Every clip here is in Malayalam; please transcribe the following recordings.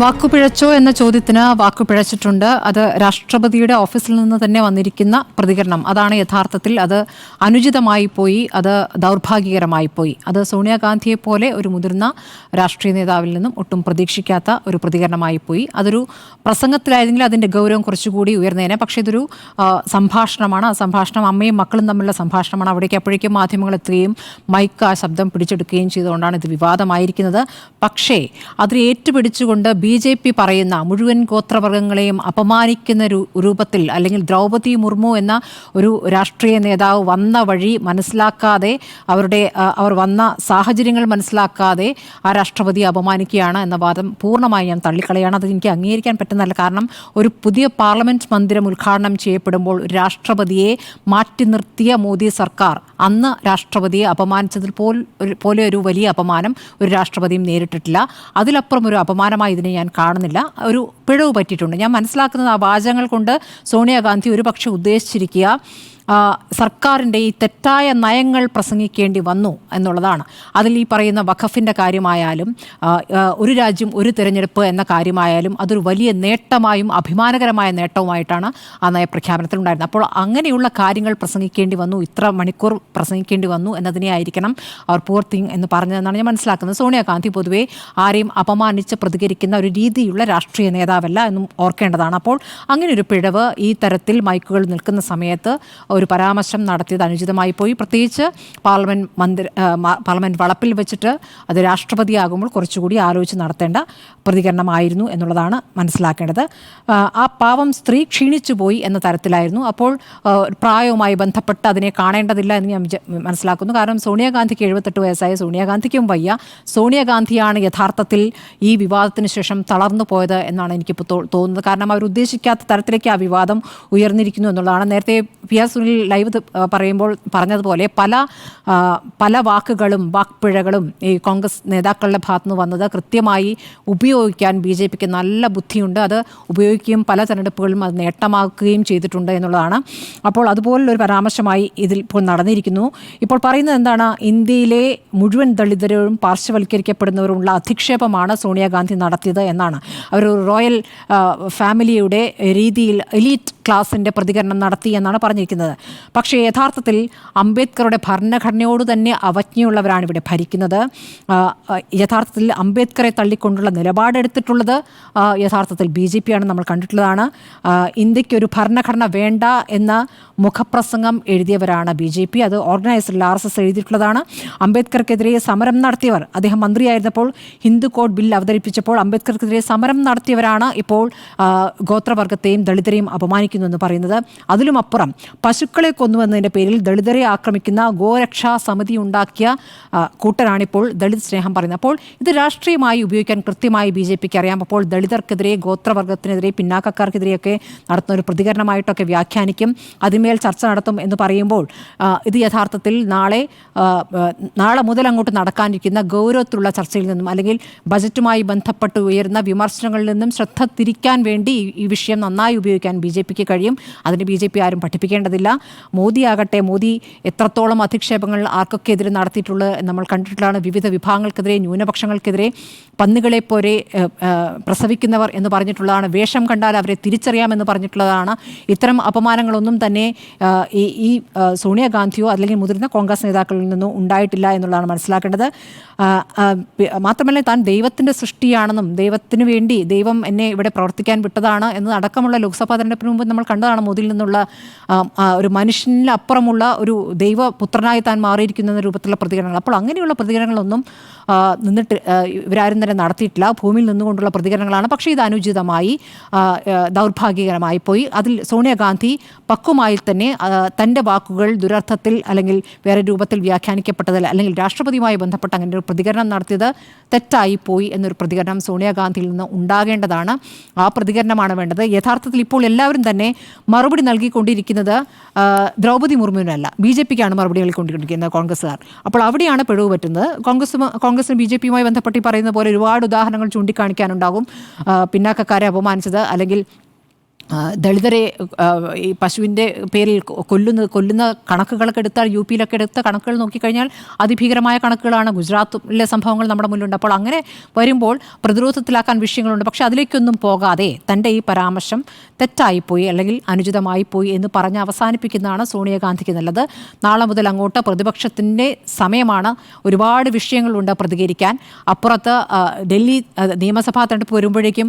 വാക്കുപിഴച്ചോ എന്ന ചോദ്യത്തിന് വാക്കുപിഴച്ചിട്ടുണ്ട് അത് രാഷ്ട്രപതിയുടെ ഓഫീസിൽ നിന്ന് തന്നെ വന്നിരിക്കുന്ന പ്രതികരണം. അതാണ് യഥാർത്ഥത്തിൽ അത് അനുചിതമായി പോയി അത് ദൗർഭാഗ്യകരമായി പോയി. അത് സോണിയാഗാന്ധിയെ പോലെ ഒരു മുതിർന്ന രാഷ്ട്രീയ നേതാവിൽ നിന്നും ഒട്ടും പ്രതീക്ഷിക്കാത്ത ഒരു പ്രതികരണമായി പോയി. അതൊരു പ്രസംഗത്തിലായിരുന്നെങ്കിൽ അതിന്റെ ഗൗരവം കുറച്ചുകൂടി ഉയർന്നേനെ. പക്ഷേ ഇതൊരു സംഭാഷണമാണ്. ആ സംഭാഷണം അമ്മയും മക്കളും തമ്മിലുള്ള സംഭാഷണമാണ്. അവിടേക്ക് അപ്പോഴേക്കും മാധ്യമങ്ങൾ എത്തുകയും മൈക്ക് ആ ശബ്ദം പിടിച്ചെടുക്കുകയും ചെയ്തുകൊണ്ടാണ് ഇത് വിവാദമായിരിക്കുന്നത്. പക്ഷേ അതിൽ ഏറ്റുപിടിച്ചുകൊണ്ട് ബി ജെ പി പറയുന്ന മുഴുവൻ ഗോത്രവർഗങ്ങളെയും അപമാനിക്കുന്ന രൂപത്തിൽ അല്ലെങ്കിൽ ദ്രൗപതി മുർമു എന്ന ഒരു രാഷ്ട്രീയ നേതാവ് വന്ന വഴി മനസ്സിലാക്കാതെ അവരുടെ അവർ വന്ന സാഹചര്യങ്ങൾ മനസ്സിലാക്കാതെ ആ രാഷ്ട്രപതിയെ അപമാനിക്കുകയാണ് എന്ന വാദം പൂർണമായി ഞാൻ തള്ളിക്കളയാണ്. അത് എനിക്ക് അംഗീകരിക്കാൻ പറ്റുന്നതല്ല. കാരണം ഒരു പുതിയ പാർലമെന്റ് മന്ദിരം ഉദ്ഘാടനം ചെയ്യപ്പെടുമ്പോൾ രാഷ്ട്രപതിയെ മാറ്റി നിർത്തിയ മോദി സർക്കാർ അന്ന് രാഷ്ട്രപതിയെ അപമാനിച്ചതിൽ പോലെ ഒരു വലിയ അപമാനം ഒരു രാഷ്ട്രപതിയും നേരിട്ടിട്ടില്ല. അതിലപ്പുറം ഒരു അപമാനമായി ഇതിനെ ഞാൻ കാണുന്നില്ല. ഒരു പിഴവ് പറ്റിയിട്ടുണ്ട്. ഞാൻ മനസ്സിലാക്കുന്നത് ആ വാചകങ്ങൾ കൊണ്ട് സോണിയാഗാന്ധി ഒരുപക്ഷെ ഉദ്ദേശിച്ചിരിക്കുക സർക്കാരിന്റെ ഈ തെറ്റായ നയങ്ങൾ പ്രസംഗിക്കേണ്ടി വന്നു എന്നുള്ളതാണ്. അതിൽ ഈ പറയുന്ന വഖഫിന്റെ കാര്യമായാലും ഒരു രാജ്യം ഒരു തിരഞ്ഞെടുപ്പ് എന്ന കാര്യമായാലും അതൊരു വലിയ നേട്ടമായും അഭിമാനകരമായ നേട്ടവുമായിട്ടാണ് ആ നയപ്രഖ്യാപനത്തിലുണ്ടായിരുന്നത്. അപ്പോൾ അങ്ങനെയുള്ള കാര്യങ്ങൾ പ്രസംഗിക്കേണ്ടി വന്നു ഇത്ര മണിക്കൂർ പ്രസംഗിക്കേണ്ടി വന്നു എന്നതിനെ ആയിരിക്കണം അവർ പൂർ തിങ് എന്ന് പറഞ്ഞതെന്നാണ് ഞാൻ മനസ്സിലാക്കുന്നത്. സോണിയാഗാന്ധി പൊതുവേ ആരെയും അപമാനിച്ച് പ്രതികരിക്കുന്ന ഒരു രീതിയുള്ള രാഷ്ട്രീയ നേതാവല്ല എന്നും ഓർക്കേണ്ടതാണ്. അപ്പോൾ അങ്ങനെ ഒരു പിഴവ് ഈ തരത്തിൽ മൈക്കുകൾ നിൽക്കുന്ന സമയത്ത് ഒരു പരാമർശം നടത്തിയത് അനുചിതമായി പോയി. പ്രത്യേകിച്ച് പാർലമെന്റ് മന്ദിര പാർലമെന്റ് വളപ്പിൽ വെച്ചിട്ട് അത് രാഷ്ട്രപതിയാകുമ്പോൾ കുറച്ചുകൂടി ആലോചിച്ച് നടത്തേണ്ട പ്രതികരണമായിരുന്നു എന്നുള്ളതാണ് മനസ്സിലാക്കേണ്ടത്. ആ, ആ പാവം സ്ത്രീ ക്ഷീണിച്ചു പോയി എന്ന തരത്തിലായിരുന്നു. അപ്പോൾ പ്രായവുമായി ബന്ധപ്പെട്ട് അതിനെ കാണേണ്ടതില്ല എന്ന് ഞാൻ മനസ്സിലാക്കുന്നു. കാരണം സോണിയാഗാന്ധിക്ക് എഴുപത്തെട്ട് വയസ്സായ സോണിയാഗാന്ധിക്കും വയ്യ. സോണിയാഗാന്ധിയാണ് യഥാർത്ഥത്തിൽ ഈ വിവാദത്തിന് ശേഷം തളർന്നു പോയത് എന്നാണ് എനിക്കിപ്പോൾ തോന്നുന്നത്. കാരണം അവർ ഉദ്ദേശിക്കാത്ത തരത്തിലേക്ക് ആ വിവാദം ഉയർന്നിരിക്കുന്നു എന്നുള്ളതാണ്. നേരത്തെ പി ആർ സുനിൽ ലൈവ് പറയുമ്പോൾ പറഞ്ഞതുപോലെ പല പല വാക്കുകളും വാക്പിഴകളും ഈ കോൺഗ്രസ് നേതാക്കളുടെ ഭാഗത്തുനിന്ന് വന്നത് കൃത്യമായി ഉപയോഗിക്കാൻ ബി ജെ പിക്ക് നല്ല ബുദ്ധിയുണ്ട്. അത് ഉപയോഗിക്കുകയും പല തെരഞ്ഞെടുപ്പുകളിലും അത് നേട്ടമാക്കുകയും ചെയ്തിട്ടുണ്ട് എന്നുള്ളതാണ്. അപ്പോൾ അതുപോലുള്ളൊരു പരാമർശമായി ഇതിൽ ഇപ്പോൾ നടന്നിരിക്കുന്നു. ഇപ്പോൾ പറയുന്നത് എന്താണ്? ഇന്ത്യയിലെ മുഴുവൻ ദളിതരും പാർശ്വവൽക്കരിക്കപ്പെടുന്നവരുമുള്ള അധിക്ഷേപമാണ് സോണിയാഗാന്ധി നടത്തിയത് എന്നാണ്. അവർ റോയൽ ഫാമിലിയുടെ രീതിയിൽ എലീറ്റ് ക്ലാസിന്റെ പ്രതികരണം നടത്തി എന്നാണ് പറഞ്ഞിരിക്കുന്നത്. പക്ഷേ യഥാർത്ഥത്തിൽ അംബേദ്കറുടെ ഭരണഘടനയോട് തന്നെ അവജ്ഞയുള്ളവരാണ് ഇവിടെ ഭരിക്കുന്നത്. യഥാർത്ഥത്തിൽ അംബേദ്കറെ തള്ളിക്കൊണ്ടുള്ള നിലപാടെടുത്തിട്ടുള്ളത് യഥാർത്ഥത്തിൽ ബി ജെ പിയാണ് നമ്മൾ കണ്ടിട്ടുള്ളതാണ്. ഇന്ത്യയ്ക്ക് ഒരു ഭരണഘടന വേണ്ട എന്ന മുഖപ്രസംഗം എഴുതിയവരാണ് ബി ജെ പി. അത് ഓർഗനൈസറിൽ ആർ എസ് എസ് എഴുതിയിട്ടുള്ളതാണ്. അംബേദ്കർക്കെതിരെ സമരം നടത്തിയവർ അദ്ദേഹം മന്ത്രിയായിരുന്നപ്പോൾ ഹിന്ദു കോഡ് ബിൽ അവതരിപ്പിച്ചപ്പോൾ അംബേദ്കർക്കെതിരെ സമരം നടത്തിയവരാണ് ഇപ്പോൾ ഗോത്രവർഗത്തെയും ദളിതരെയും അപമാനിക്കുന്നു എന്ന് പറയുന്നത് അതിലുമപ്പുറം പശുക്കളെ കൊന്നുവെന്നതിന്റെ പേരിൽ ദളിതരെ ആക്രമിക്കുന്ന ഗോരക്ഷാ സമിതി ഉണ്ടാക്കിയ കൂട്ടരാണിപ്പോൾ ദളിത് സ്നേഹം പറയുന്നത്. അപ്പോൾ ഇത് രാഷ്ട്രീയമായി ഉപയോഗിക്കാൻ കൃത്യമായി ബി ജെ പിക്ക് അറിയാം. അപ്പോൾ ദളിതർക്കെതിരെ ഗോത്രവർഗത്തിനെതിരെ പിന്നാക്കക്കാർക്കെതിരെയൊക്കെ നടത്തുന്ന ഒരു പ്രതികരണമായിട്ടൊക്കെ വ്യാഖ്യാനിക്കും. അതിന്മേൽ ചർച്ച നടത്തും എന്ന് പറയുമ്പോൾ ഇത് യഥാർത്ഥത്തിൽ നാളെ നാളെ മുതൽ അങ്ങോട്ട് നടക്കാനിരിക്കുന്ന ഗൗരവത്തിലുള്ള ചർച്ചയിൽ നിന്നും അല്ലെങ്കിൽ ബജറ്റുമായി ബന്ധപ്പെട്ട് ഉയരുന്ന വിമർശനങ്ങളിൽ നിന്നും ശ്രദ്ധ തിരിക്കാൻ വേണ്ടി ഈ വിഷയം നന്നായി ഉപയോഗിക്കാൻ ബി ജെ പിക്ക് കഴിയും. അതിന് ബി ജെ പി ആരും പഠിപ്പിക്കേണ്ടതില്ല. മോദി ആകട്ടെ മോദി എത്രത്തോളം അധിക്ഷേപങ്ങൾ ആർക്കൊക്കെ എതിരെ നടത്തിയിട്ടുള്ളത് നമ്മൾ കണ്ടിട്ടുള്ളതാണ്. വിവിധ വിഭാഗങ്ങൾക്കെതിരെ ന്യൂനപക്ഷങ്ങൾക്കെതിരെ പന്നുകളെ പോലെ പ്രസവിക്കുന്നവർ എന്ന് പറഞ്ഞിട്ടുള്ളതാണ്. വേഷം കണ്ടാൽ അവരെ തിരിച്ചറിയാമെന്ന് പറഞ്ഞിട്ടുള്ളതാണ്. ഇത്തരം അപമാനങ്ങളൊന്നും തന്നെ ഈ ഈ സോണിയാഗാന്ധിയോ അല്ലെങ്കിൽ മുതിർന്ന കോൺഗ്രസ് നേതാക്കളിൽ നിന്നോ ഉണ്ടായിട്ടില്ല എന്നുള്ളതാണ് മനസ്സിലാക്കേണ്ടത്. മാത്രമല്ല താൻ ദൈവത്തിന്റെ സൃഷ്ടിയാണെന്നും ദൈവത്തിന് വേണ്ടി ദൈവം എന്നെ ഇവിടെ പ്രവർത്തിക്കാൻ വിട്ടതാണ് എന്ന് അടക്കമുള്ള ലോക്സഭാ തെരഞ്ഞെടുപ്പിന് മുമ്പ് നമ്മൾ കണ്ടതാണ് മോദിയിൽ നിന്നുള്ള ഒരു മനുഷ്യനിലപ്പുറമുള്ള ഒരു ദൈവപുത്രനായി താൻ മാറിയിരിക്കുന്ന രൂപത്തിലുള്ള പ്രതികരണങ്ങൾ. അപ്പോൾ അങ്ങനെയുള്ള പ്രതികരണങ്ങളൊന്നും നിന്നിട്ട് ഇവരാരും തന്നെ നടത്തിയിട്ടില്ല. ഭൂമിയിൽ നിന്നുകൊണ്ടുള്ള പ്രതികരണങ്ങളാണ്. പക്ഷേ ഇത് അനുചിതമായി ദൗർഭാഗ്യകരമായി പോയി. അതിൽ സോണിയാഗാന്ധി പക്വമായി തന്നെ തന്റെ വാക്കുകൾ ദുരർത്ഥത്തിൽ അല്ലെങ്കിൽ വേറെ രൂപത്തിൽ വ്യാഖ്യാനിക്കപ്പെട്ടതിൽ അല്ലെങ്കിൽ രാഷ്ട്രപതിയുമായി ബന്ധപ്പെട്ട് അങ്ങനെ ഒരു പ്രതികരണം നടത്തിയത് തെറ്റായി പോയി എന്നൊരു പ്രതികരണം സോണിയാഗാന്ധിയിൽ നിന്ന് ഉണ്ടാകേണ്ടതാണ്. ആ പ്രതികരണമാണ് വേണ്ടത്. യഥാർത്ഥത്തിൽ ഇപ്പോൾ എല്ലാവരും തന്നെ മറുപടി നൽകിക്കൊണ്ടിരിക്കുന്നത് ദ്രൗപദി മുർമുവിനല്ല. ബി ജെ പിക്കാണ് മറുപടി നൽകിക്കൊണ്ടിരിക്കുന്നത് കോൺഗ്രസ്സുകാർ. അപ്പോൾ അവിടെയാണ് പിഴവ് പറ്റുന്നത്. കോൺഗ്രസ് കോൺഗ്രസ് കോൺഗ്രസിന് ബി ജെ പിയുമായി ബന്ധപ്പെട്ട് പറയുന്ന പോലെ ഒരുപാട് ഉദാഹരണങ്ങൾ ചൂണ്ടിക്കാണിക്കാനുണ്ടാകും. പിന്നാക്കക്കാരെ അപമാനിച്ചത് അല്ലെങ്കിൽ ദളിതരെ ഈ പശുവിന്റെ പേരിൽ കൊല്ലുന്നത് കൊല്ലുന്ന കണക്കുകളൊക്കെ എടുത്താൽ യു പിയിലൊക്കെ എടുത്ത കണക്കുകൾ നോക്കിക്കഴിഞ്ഞാൽ അതിഭീകരമായ കണക്കുകളാണ്. ഗുജറാത്തിലെ സംഭവങ്ങൾ നമ്മുടെ മുന്നിലുണ്ട്. അപ്പോൾ അങ്ങനെ വരുമ്പോൾ പ്രതിരോധത്തിലാക്കാൻ വിഷയങ്ങളുണ്ട്. പക്ഷേ അതിലേക്കൊന്നും പോകാതെ തന്റെ ഈ പരാമർശം തെറ്റായിപ്പോയി അല്ലെങ്കിൽ അനുചിതമായി പോയി എന്ന് പറഞ്ഞ് അവസാനിപ്പിക്കുന്നതാണ് സോണിയാഗാന്ധിക്ക് നല്ലത്. നാളെ മുതൽ അങ്ങോട്ട് പ്രതിപക്ഷത്തിന്റെ സമയമാണ് ഒരുപാട് വിഷയങ്ങളുണ്ട് പ്രതികരിക്കാൻ. അപ്പുറത്ത് ഡൽഹി നിയമസഭാ തെരഞ്ഞെടുപ്പ് വരുമ്പോഴേക്കും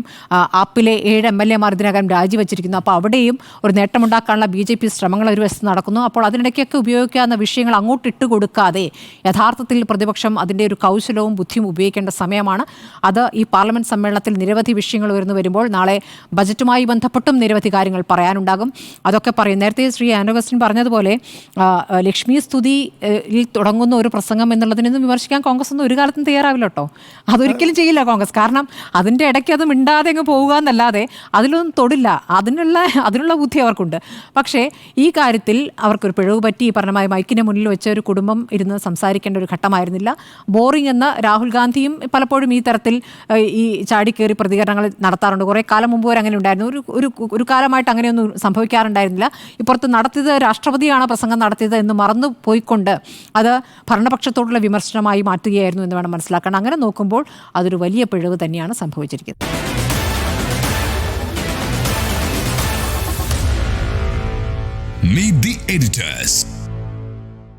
ആപ്പിലെ ഏഴ് എം എൽ എമാർ ഇതിനകം രാജിവെച്ചിരിക്കുന്നു അപ്പോൾ അവിടെയും ഒരു നേട്ടമുണ്ടാക്കാനുള്ള ബി ജെ പി ശ്രമങ്ങൾ ഒരു വശത്ത് നടക്കുന്നു. അപ്പോൾ അതിനിടയ്ക്കൊക്കെ ഉപയോഗിക്കാവുന്ന വിഷയങ്ങൾ അങ്ങോട്ട് ഇട്ട് കൊടുക്കാതെ യഥാർത്ഥത്തിൽ പ്രതിപക്ഷം അതിന്റെ ഒരു കൗശലവും ബുദ്ധിയും ഉപയോഗിക്കേണ്ട സമയമാണ്. അത് ഈ പാർലമെന്റ് സമ്മേളനത്തിൽ നിരവധി വിഷയങ്ങൾ ഉയർന്നു വരുമ്പോൾ നാളെ ബജറ്റുമായി ബന്ധപ്പെട്ടും നിരവധി കാര്യങ്ങൾ പറയാനുണ്ടാകും. അതൊക്കെ പറയും. നേരത്തെ ശ്രീ ആനോഗസ്റ്റിൻ പറഞ്ഞതുപോലെ ആ, ആ, ലക്ഷ്മി സ്തുതിയിൽ തുടങ്ങുന്ന ഒരു പ്രസംഗം എന്നുള്ളതിനൊന്നും വിമർശിക്കാൻ കോൺഗ്രസ് ഒന്നും ഒരു കാലത്തും തയ്യാറാവില്ല കേട്ടോ. അതൊരിക്കലും ചെയ്യില്ല കോൺഗ്രസ്. കാരണം അതിന്റെ ഇടയ്ക്ക് അത് മിണ്ടാതെ അങ്ങ് പോവുക എന്നല്ലാതെ അതിലൊന്നും തൊടില്ല. അതിനുള്ള അതിനുള്ള ബുദ്ധി അവർക്കുണ്ട്. പക്ഷേ ഈ കാര്യത്തിൽ അവർക്കൊരു പിഴവ് പറ്റി ഈ പറഞ്ഞ മൈക്കിന്റെ മുന്നിൽ വെച്ച ഒരു കുടുംബം ഇരുന്ന് സംസാരിക്കേണ്ട ഒരു ഘട്ടമായിരുന്നില്ല. ബോറിംഗ് എന്ന് രാഹുൽ ഗാന്ധിയും പലപ്പോഴും ഈ തരത്തിൽ ഈ ചാടിക്കേറി പ്രതികരണങ്ങൾ നടത്താറുണ്ട്. കുറേ കാലം മുമ്പ് വരെ അങ്ങനെ ഉണ്ടായിരുന്നു. ഒരു ഒരു ഒരു കാലമായിട്ട് അങ്ങനെയൊന്നും സംഭവിക്കാറുണ്ടായിരുന്നില്ല. ഇപ്പുറത്ത് നടത്തിയത് രാഷ്ട്രപതിയാണ് പ്രസംഗം നടത്തിയത് എന്ന് മറന്നു പോയിക്കൊണ്ട് അത് ഭരണപക്ഷത്തോടുള്ള വിമർശനമായി മാറ്റുകയായിരുന്നു എന്ന് വേണം മനസ്സിലാക്കണം അങ്ങനെ നോക്കുമ്പോൾ അതൊരു വലിയ പിഴവ് തന്നെയാണ് സംഭവിച്ചിരിക്കുന്നത്. Meet the editors.